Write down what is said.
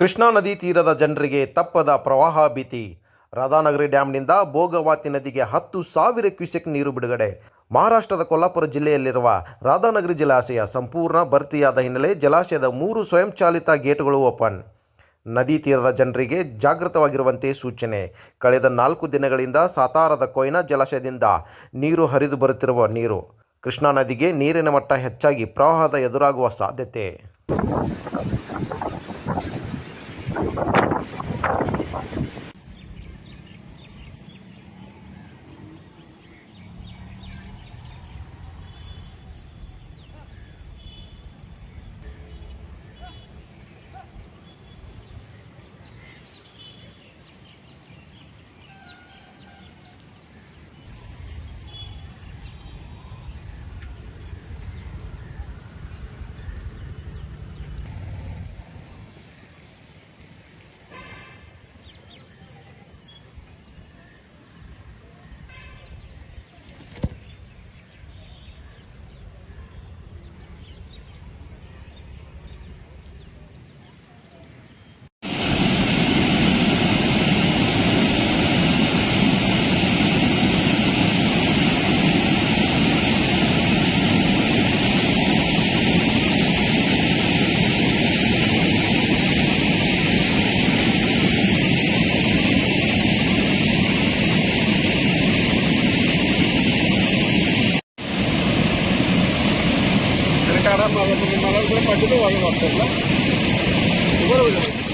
ಕೃಷ್ಣಾ ನದಿ ತೀರದ ಜನರಿಗೆ ತಪ್ಪದ ಪ್ರವಾಹ ಭೀತಿ. ರಾಧಾನಗರಿ ಡ್ಯಾಂನಿಂದ ಭೋಗವಾತಿ ನದಿಗೆ ಹತ್ತು ಸಾವಿರ ಕ್ಯೂಸೆಕ್ ನೀರು ಬಿಡುಗಡೆ. ಮಹಾರಾಷ್ಟ್ರದ ಕೊಲ್ಲಾಪುರ ಜಿಲ್ಲೆಯಲ್ಲಿರುವ ರಾಧಾನಗರಿ ಜಲಾಶಯ ಸಂಪೂರ್ಣ ಭರ್ತಿಯಾದ ಹಿನ್ನೆಲೆ ಜಲಾಶಯದ ಮೂರು ಸ್ವಯಂಚಾಲಿತ ಗೇಟ್ಗಳು ಓಪನ್. ನದಿ ತೀರದ ಜನರಿಗೆ ಜಾಗೃತವಾಗಿರುವಂತೆ ಸೂಚನೆ. ಕಳೆದ ನಾಲ್ಕು ದಿನಗಳಿಂದ ಸಾತಾರದ ಕೊಯ್ನಾ ಜಲಾಶಯದಿಂದ ನೀರು ಹರಿದು ಬರುತ್ತಿರುವ ನೀರು. ಕೃಷ್ಣಾ ನದಿಗೆ ನೀರಿನ ಮಟ್ಟ ಹೆಚ್ಚಾಗಿ ಪ್ರವಾಹದ ಎದುರಾಗುವ ಸಾಧ್ಯತೆ. あっ。मागा मला पाठवतो वाघ मागच्या बरोबर